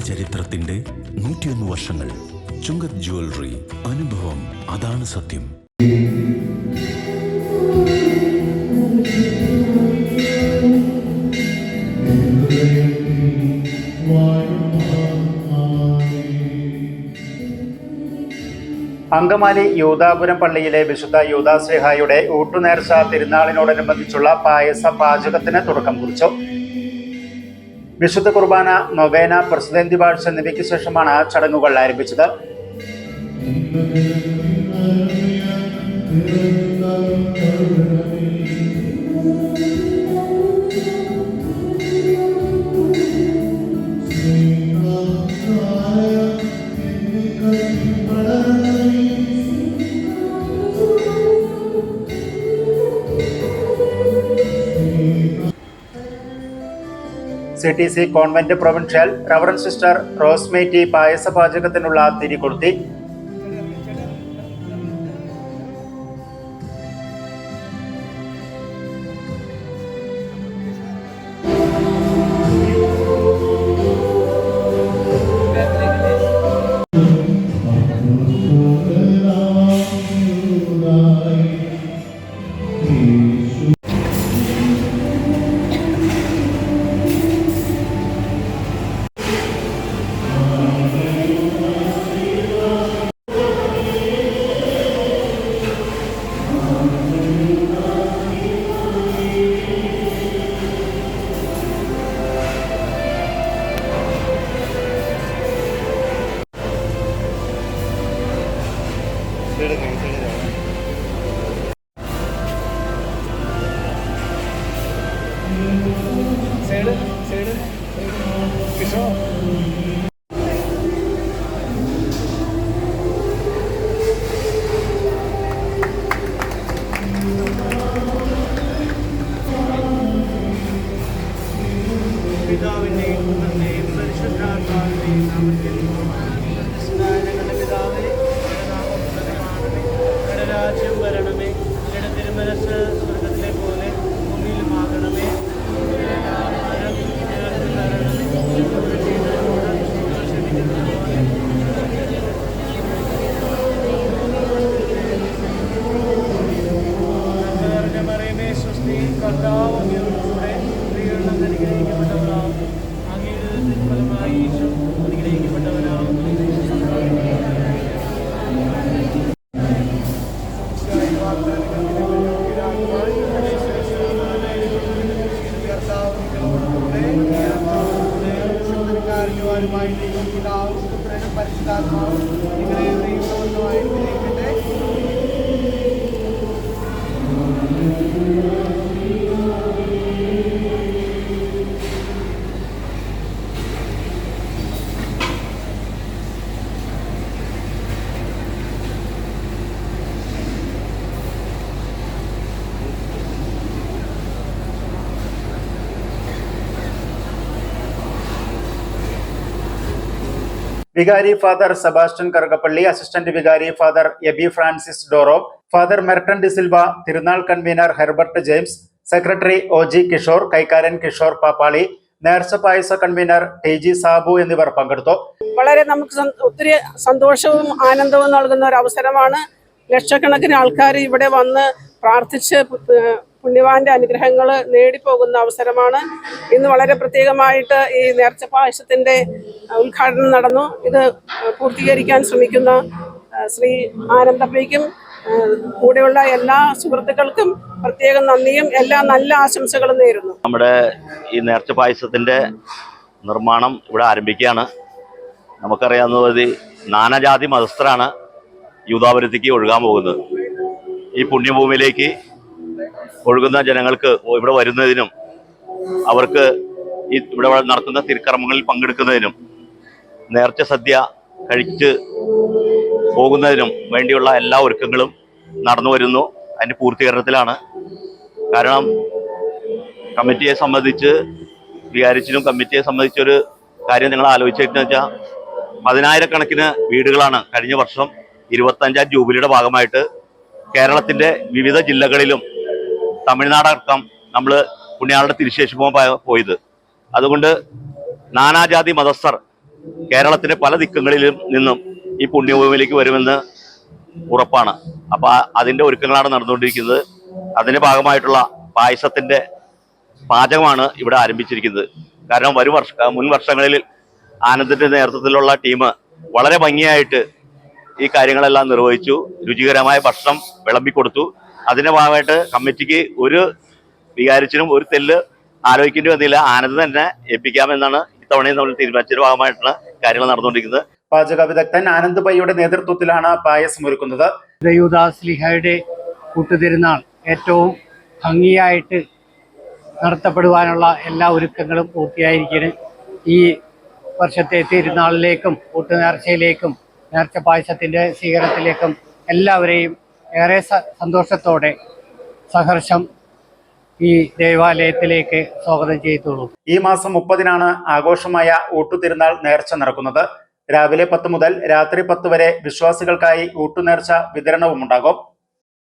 ചരിത്രത്തിന്റെ നൂറ്റിയൊന്ന് വർഷങ്ങൾ. ചുങ്കത് ജ്വല്ലറി അനുഭവം അതാണ് സത്യം. അങ്കമാലി യൂതാപുരം പള്ളിയിലെ വിശുദ്ധ യൂതാശ്രീഹായുടെ ഊട്ടുനേർച്ച തിരുനാളിനോടനുബന്ധിച്ചുള്ള പായസ പാചകത്തിന് തുടക്കം കുറിച്ചു. വിശുദ്ധ കുർബാന നൊവേന പ്രസിദ്ധന്തി ബാഴ്ച എന്നിവയ്ക്ക് ശേഷമാണ് ചടങ്ങുകൾ ആരംഭിച്ചത്. C C convent provincial reverend sister റോസ്മേറ്റി പായസ പാചകത്തിനുള്ള തിരി കൊളുത്തി പിതാവിന്റെയും പരിശുദ്ധാത്മാവും നിങ്ങളെ ദൈവമായിട്ട് വികാരി ഫാദർ സെബാസ്റ്റ്യൻ കറുകപ്പള്ളി അസിസ്റ്റന്റ് വികാരി ഫാദർ എബി ഫ്രാൻസിസ് ഡോറോ ഫാദർ മെർട്ടൻ ഡിസിൽവ തിരുനാൾ convener Herbert James secretary O G Kishore കൈക്കാരൻ Kishore Pappali നേർച്ച പായസ കൺവീനർ ടി ജി സാബു എന്നിവർ പങ്കെടുത്തു. വളരെ നമുക്ക് ഒത്തിരി സന്തോഷവും ആനന്ദവും നൽകുന്ന ഒരു അവസരമാണ് ലക്ഷക്കണക്കിന് ആൾക്കാർ ഇവിടെ വന്ന് പ്രാർത്ഥിച്ച് പുണ്യവാന്റെ അനുഗ്രഹങ്ങൾ നേടിപ്പോകുന്ന അവസരമാണ്. ഇന്ന് വളരെ പ്രത്യേകമായിട്ട് ഈ നേർച്ച പായസത്തിന്റെ ഉദ്ഘാടനം നടന്നു. ഇത് പൂർത്തീകരിക്കാൻ ശ്രമിക്കുന്ന ശ്രീ ആനന്ദപ്പയ്ക്കും കൂടെയുള്ള എല്ലാ സുഹൃത്തുക്കൾക്കും പ്രത്യേകം നന്ദിയും എല്ലാ നല്ല ആശംസകളും നേരുന്നു. നമ്മുടെ ഈ നേർച്ച പായസത്തിന്റെ നിർമ്മാണം ഇവിടെ ആരംഭിക്കുകയാണ്. നമുക്കറിയാവുന്ന പോലെ നാനാജാതി മതസ്ഥരാണ് യൂതാപുരത്തേക്ക് ഒഴുകാൻ പോകുന്നത്. ഈ പുണ്യഭൂമിയിലേക്ക് ഒഴുകുന്ന ജനങ്ങൾക്ക് ഇവിടെ വരുന്നതിനും അവർക്ക് ഈ ഇവിടെ നടത്തുന്ന തിരുക്കർമ്മങ്ങളിൽ പങ്കെടുക്കുന്നതിനും നേർച്ച സദ്യ കഴിച്ച് പോകുന്നതിനും വേണ്ടിയുള്ള എല്ലാ ഒരുക്കങ്ങളും നടന്നു വരുന്നു. അതിന്റെ പൂർത്തീകരണത്തിലാണ്. കാരണം കമ്മിറ്റിയെ സംബന്ധിച്ച് വികാരിച്ചിനും കമ്മിറ്റിയെ സംബന്ധിച്ചൊരു കാര്യം നിങ്ങൾ ആലോചിച്ചിട്ടെന്ന് വെച്ചാൽ പതിനായിരക്കണക്കിന് വീടുകളാണ് കഴിഞ്ഞ വർഷം ഇരുപത്തഞ്ചാം ജൂബിലിയുടെ ഭാഗമായിട്ട് കേരളത്തിന്റെ വിവിധ ജില്ലകളിലും തമിഴ്നാടടക്കം നമ്മൾ പുണ്യാളുടെ തിരുശേഷിപ്പോ പോയത്. അതുകൊണ്ട് നാനാജാതി മതസ്ഥർ കേരളത്തിന്റെ പല ദിക്കുകളിലും നിന്നും ഈ പുണ്യഭൂമിയിലേക്ക് വരുമെന്ന് ഉറപ്പാണ്. അപ്പോൾ അതിന്റെ ഒരുക്കങ്ങളാണ് നടന്നുകൊണ്ടിരിക്കുന്നത്. അതിന്റെ ഭാഗമായിട്ടുള്ള പായസത്തിന്റെ പാചകമാണ് ഇവിടെ ആരംഭിച്ചിരിക്കുന്നത്. കാരണം വരും വർഷ മുൻ വർഷങ്ങളിൽ ആനന്ദിന്റെ നേതൃത്വത്തിലുള്ള ടീം വളരെ ഭംഗിയായിട്ട് ഈ കാര്യങ്ങളെല്ലാം നിർവഹിച്ചു. രുചികരമായ ഭക്ഷണം വിളമ്പിക്കൊടുത്തു. അതിന്റെ ഭാഗമായിട്ട് കമ്മിറ്റിക്ക് ഒരു വികാരിച്ചിനും ഒരു തെല്ല് ആലോചിക്കേണ്ടി വന്നില്ല. ആനന്ദ് തന്നെ ഏൽപ്പിക്കാമെന്നാണ് ഇത്തവണയും നമ്മൾ തീരുമാനിച്ചതിന്റെ ഭാഗമായിട്ടാണ് കാര്യങ്ങൾ നടന്നുകൊണ്ടിരിക്കുന്നത്. പാചക വിദഗ്ധൻ ആനന്ദ് പയ്യയുടെ നേതൃത്വത്തിലാണ് പായസം ഒരുക്കുന്നത്. ദയൂദാസ് ലിഹയുടെ കൂട്ടുതിരുന്നാൾ ഏറ്റവും ഭംഗിയായിട്ട് നടത്തപ്പെടുവാനുള്ള എല്ലാ ഒരുക്കങ്ങളും പൂർത്തിയായിരിക്കണം. ഈ വർഷത്തെ തിരുനാളിലേക്കും കൂട്ടുനേർച്ചയിലേക്കും നേർച്ച പായസത്തിന്റെ സ്വീകരണത്തിലേക്കും എല്ലാവരെയും ഏറെ സന്തോഷത്തോടെ സഹർഷം ഈ ദേവാലയത്തിലേക്ക് സ്വാഗതം ചെയ്തുള്ളൂ. ഈ മാസം മുപ്പതിനാണ് ആഘോഷമായ ഊട്ടുതിരുന്നാൾ നേർച്ച നടക്കുന്നത്. രാവിലെ പത്ത് മുതൽ രാത്രി പത്ത് വരെ വിശ്വാസികൾക്കായി ഊട്ടുനേർച്ച വിതരണവും ഉണ്ടാകും